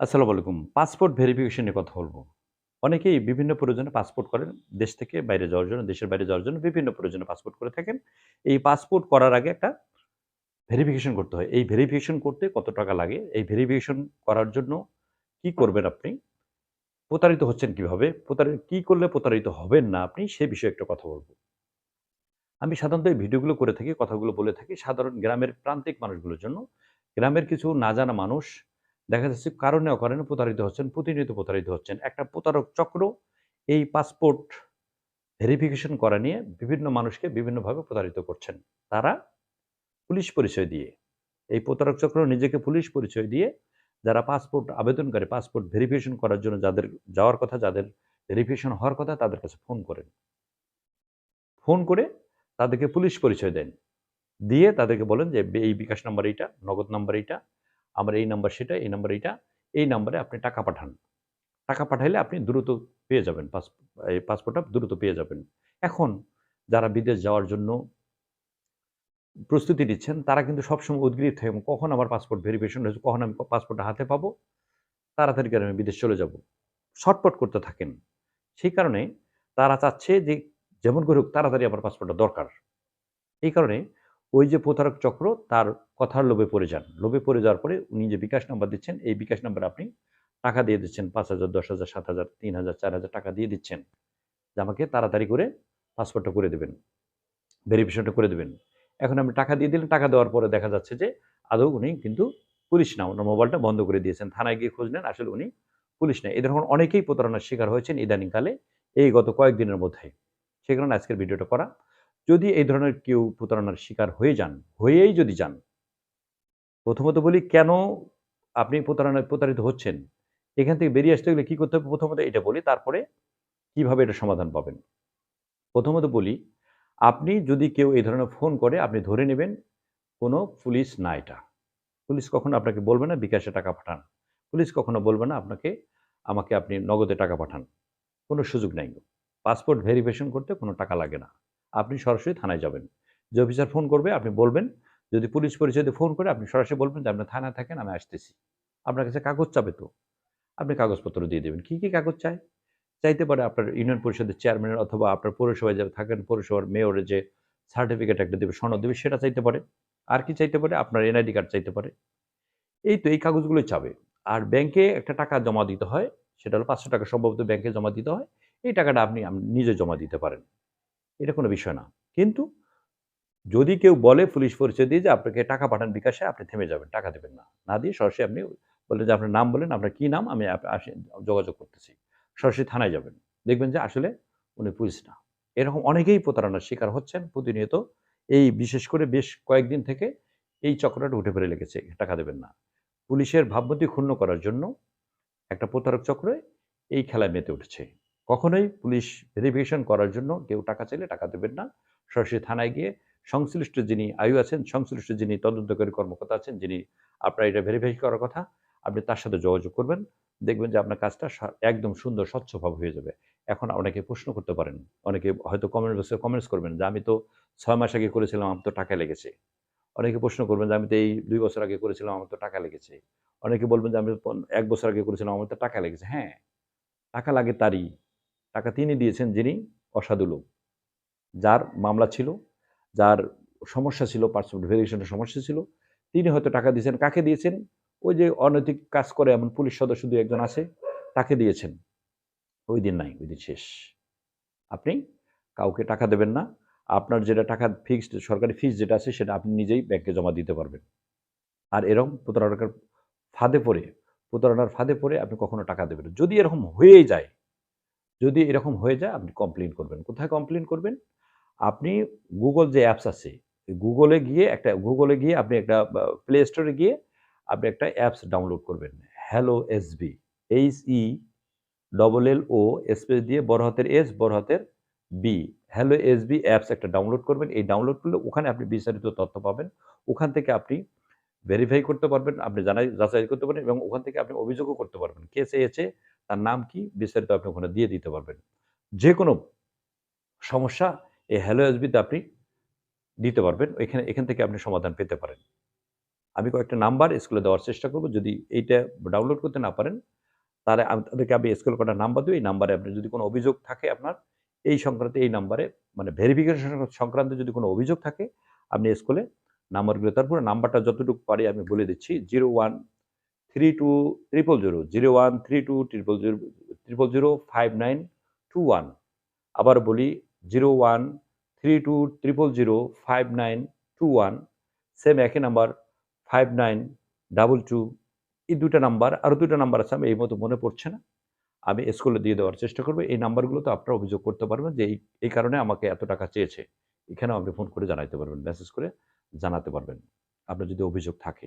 আসসালামু আলাইকুম। Passport verification নিয়ে কথা বলব অনেকেই বিভিন্ন প্রয়োজনে পাসপোর্ট করেন। দেশ থেকে বাইরে যাওয়ার জন্য, দেশের বাইরে যাওয়ার জন্য বিভিন্ন প্রয়োজনে পাসপোর্ট করে থাকেন। এই পাসপোর্ট করার আগে একটা ভেরিফিকেশন করতে হয়। এই ভেরিফিকেশন করতে কত টাকা লাগে? এই ভেরিফিকেশন করার জন্য কি করবেন আপনি? প্রতারিত হচ্ছেন কীভাবে? প্রতারি কি করলে প্রতারিত হবেন না আপনি সে বিষয়ে একটা কথা বলব আমি সাধারণত এই ভিডিওগুলো করে থাকি, কথাগুলো বলে থাকি সাধারণ গ্রামের প্রান্তিক মানুষগুলোর জন্য। গ্রামের কিছু না জানা মানুষ দেখা যাচ্ছে কারণে অকারণে প্রতারিত হচ্ছেন, প্রতিনিয়ত প্রতারিত হচ্ছেন। একটা প্রতারক চক্র এই পাসপোর্ট ভেরিফিকেশন করা নিয়ে বিভিন্ন মানুষকে বিভিন্নভাবে প্রতারিত করছেন। তারা পুলিশ পরিচয় দিয়ে, এই প্রতারক চক্র নিজেকে পুলিশ পরিচয় দিয়ে যারা পাসপোর্ট আবেদনকারী, পাসপোর্ট ভেরিফিকেশন করার জন্য যাদের যাওয়ার কথা, যাদের ভেরিফিকেশন হওয়ার কথা তাদের কাছে ফোন করেন। ফোন করে তাদেরকে পুলিশ পরিচয় দেন। দিয়ে তাদেরকে বলেন যে এই বিকাশ নাম্বার এইটা, নগদ নাম্বার এইটা, আমার এই নাম্বার সেটা, এই নাম্বার এইটা, এই নাম্বারে আপনি টাকা পাঠান। টাকা পাঠাইলে আপনি দ্রুত পেয়ে যাবেন পাস এই পাসপোর্টটা দ্রুত পেয়ে যাবেন। এখন যারা বিদেশ যাওয়ার জন্য প্রস্তুতি নিচ্ছেন তারা কিন্তু সবসময় উদগ্রীব থাকেন কখন আমার পাসপোর্ট ভেরিফিকেশন হয়েছে, কখন আমি পাসপোর্টটা হাতে পাবো, তাড়াতাড়ি করে আমি বিদেশ চলে যাব। ছটপট করতে থাকেন। সেই কারণে তারা চাচ্ছে যে যেমন করে হোক তাড়াতাড়ি আমার পাসপোর্টটা দরকার। এই কারণে ওই যে প্রতারক চক্র তার কথার লোভে পড়ে যান। লোভে পড়ে যাওয়ার পরে উনি যে বিকাশ নাম্বার দিচ্ছেন, এই বিকাশ নাম্বারে আপনি টাকা দিয়ে দিচ্ছেন পাঁচ হাজার দশ হাজার সাত হাজার তিন হাজার চার হাজার টাকা দিয়ে দিচ্ছেন। যে আমাকে তাড়াতাড়ি করে পাসপোর্টটা করে দেবেন। ভেরিফিকেশনটা করে দেবেন। এখন আপনি টাকা দিয়ে দিলেন, টাকা দেওয়ার পরে দেখা যাচ্ছে যে আদৌ উনি কিন্তু পুলিশ না, উনার মোবাইলটা বন্ধ করে দিয়েছেন। থানায় গিয়ে খোঁজ নেন, আসলে উনি পুলিশ না। এ ধরনের অনেকেই প্রতারণার শিকার হয়েছেন ইদানিংকালে এই গত কয়েকদিনের মধ্যে। সে কারণে আজকের ভিডিওটা করা। যদি এই ধরনের কেউ প্রতারণার শিকার হয়ে যান, হয়েই যদি যান, প্রথমত বলি কেন আপনি প্রতারণায় প্রতারিত হচ্ছেন? এখান থেকে বেরিয়ে আসতে গেলে কি করতে হবে? প্রথমত এটা বলি, তারপরে কীভাবে এটার সমাধান পাবেন। প্রথমত বলি, আপনি যদি কেউ এই ধরনের ফোন করে আপনি ধরে নেবেন কোনো পুলিশ না এটা। পুলিশ কখনো আপনাকে বলবে না বিকাশে টাকা পাঠান। পুলিশ কখনো বলবে না আপনাকে আমাকে আপনি নগদে টাকা পাঠান। কোনো সুযোগ নাই। পাসপোর্ট ভেরিফিকেশন করতে কোনো টাকা লাগে না। আপনি সরাসরি থানায় যাবেন। যে অফিসার ফোন করবে আপনি বলবেন, যদি পুলিশ পরিচয় দিয়ে ফোন করে আপনি সরাসরি বলবেন যে আপনি থানায় থাকেন আমি আসতেছি। আপনার কাছে কাগজ চাবে তো। আপনি কাগজপত্র দিয়ে দেবেন। কি, কি কাগজ চায়? চাইতে পারে আপনার ইউনিয়ন পরিষদের চেয়ারম্যানের অথবা আপনার পৌরসভায় যারা থাকেন পৌরসভার মেয়রের যে সার্টিফিকেট একটা দেবে, সনদ দেবে সেটা চাইতে পারে। আর কি চাইতে পারে? আপনার এনআইডি কার্ড চাইতে পারে। এই তো এই কাগজগুলোই চাবে। আর ব্যাংকে একটা টাকা জমা দিতে হয়। সেটা হলো ৳৫০০ সম্ভবত ব্যাংকে জমা দিতে হয়। এই টাকাটা আপনি নিজে জমা দিতে পারেন। এটা কোনো বিষয় না। কিন্তু যদি কেউ বলে পুলিশ পরিচয় দিয়ে যে আপনাকে টাকা পাঠান বিকাশে আপনি থেমে যাবেন। টাকা দেবেন না। না দিয়ে সরাসরি আপনি বললেন যে আপনার নাম বলেন, আপনার কি নাম? আমি যোগাযোগ করতেছি। সরাসরি থানায় যাবেন। দেখবেন যে আসলে উনি পুলিশ না। এরকম অনেকেই প্রতারণার শিকার হচ্ছেন প্রতিনিয়ত। এই বিশেষ করে বেশ কয়েকদিন থেকে এই চক্রটা উঠে পড়ে লেগেছে। টাকা দেবেন না। পুলিশের ভাবমূর্তি ক্ষুণ্ণ করার জন্য একটা প্রতারক চক্র এই খেলায় মেতে উঠেছে। কখনোই পুলিশ ভেরিফিকেশন করার জন্য কেউ টাকা চাইলে টাকা দেবেন না। সরাসরি থানায় গিয়ে সংশ্লিষ্ট যিনি আয়ু আছেন, সংশ্লিষ্ট যিনি তদন্তকারী কর্মকর্তা আছেন, যিনি আপনার এটা ভেরিফাই করার কথা, আপনি তার সাথে যোগাযোগ করবেন। দেখবেন যে আপনার কাজটা একদম সুন্দর স্বচ্ছভাবে হয়ে যাবে। এখন অনেকে প্রশ্ন করতে পারেন। অনেকে হয়তো কমেন্ট বক্সে কমেন্টস করবেন যে আমি তো ছয় মাস আগে করেছিলাম আমার তো টাকা লেগেছে। অনেকে প্রশ্ন করবেন যে আমি তো এই দুই বছর আগে করেছিলাম আমার তো টাকা লেগেছে। অনেকে বলবেন যে আমি এক বছর আগে করেছিলাম আমার তো টাকা লেগেছে। হ্যাঁ, টাকা লাগে তারই। টাকা তিনি দিয়েছেন যিনি অসাধু লোক। যার মামলা ছিল, যার সমস্যা ছিল পাসপোর্ট ভেরিফিকেশনের সমস্যা ছিল, তিনি হয়তো টাকা দিয়েছেন। কাকে দিয়েছেন? ওই যে অনৈতিক কাজ করে এমন পুলিশ সদস্য ২ ১ জন আছে, তাকে দিয়েছেন। ওই দিন নাই, ওই দিন শেষ। আপনি কাউকে টাকা দেবেন না। আপনার যেটা টাকা ফিক্সড সরকারি ফিস যেটা আছে সেটা আপনি নিজেই ব্যাংকে জমা দিতে পারবেন। আর এরকম প্রতারণার ফাঁদে পড়ে প্রতারণার ফাঁদে পড়ে আপনি কখনো টাকা দেবেন। যদি এরকম হয়েই যায়, যদি এরকম হয়ে যায় আপনি কমপ্লেন করবেন। কোথায় কমপ্লেন করবেন? আপনি গুগল যে অ্যাপস আছে, গুগলে গিয়ে একটা গুগলে গিয়ে আপনি একটা প্লে স্টোরে গিয়ে আপনি একটা অ্যাপস ডাউনলোড করবেন। Hello SB. H E double L O space দিয়ে বড় হাতের এস, বড় হাতের বি। হ্যালো এসবি অ্যাপস একটা ডাউনলোড করবেন। এই ডাউনলোড করলে ওখানে আপনি বিস্তারিত তথ্য পাবেন। ওখান থেকে আপনি ভেরিফাই করতে পারবেন, আপনি জানাই যাচাই করতে পারেন এবং ওখান থেকে আপনি অভিযোগও করতে পারবেন। কে চেয়েছে, তার নাম কি, বিস্তারিত আপনি ওখানে দিয়ে দিতে পারবেন। যেকোনো সমস্যা এই হ্যালো এসবিতে আপনি দিতে পারবেন। এখানে এখান থেকে আপনি সমাধান পেতে পারেন। আমি কয়েকটা নাম্বার স্কুলে দেওয়ার চেষ্টা করব যদি এইটা ডাউনলোড করতে না পারেন তাহলে আমি তাদেরকে আমি স্কুল কটা নাম্বার দিই এই নাম্বারে আপনি যদি কোনো অভিযোগ থাকে আপনার এই সংক্রান্ত এই নাম্বারে মানে ভেরিফিকেশন সংক্রান্ত যদি কোনো অভিযোগ থাকে আপনি স্কুলে নাম্বারগুলো তারপরে নাম্বারটা যতটুকু পারি আমি বলে দিচ্ছি zero one three two triple zero zero one three two triple zero triple zero five nine two one আবার বলি zero one three two triple zero five nine two one same একই number five nine double two এই দুটা number আরও দুটো number আছে, আমি এই মতো মনে পড়ছে না। আমি স্কুলে দিয়ে দেওয়ার চেষ্টা করব। এই নাম্বারগুলো তো আপনারা অভিযোগ করতে পারবেন যে এই কারণে আমাকে এত টাকা চেয়েছে। এখানেও আপনি ফোন করে জানাতে পারবেন মেসেজ করে জানাতে পারবেন। আপনার যদি অভিযোগ থাকে।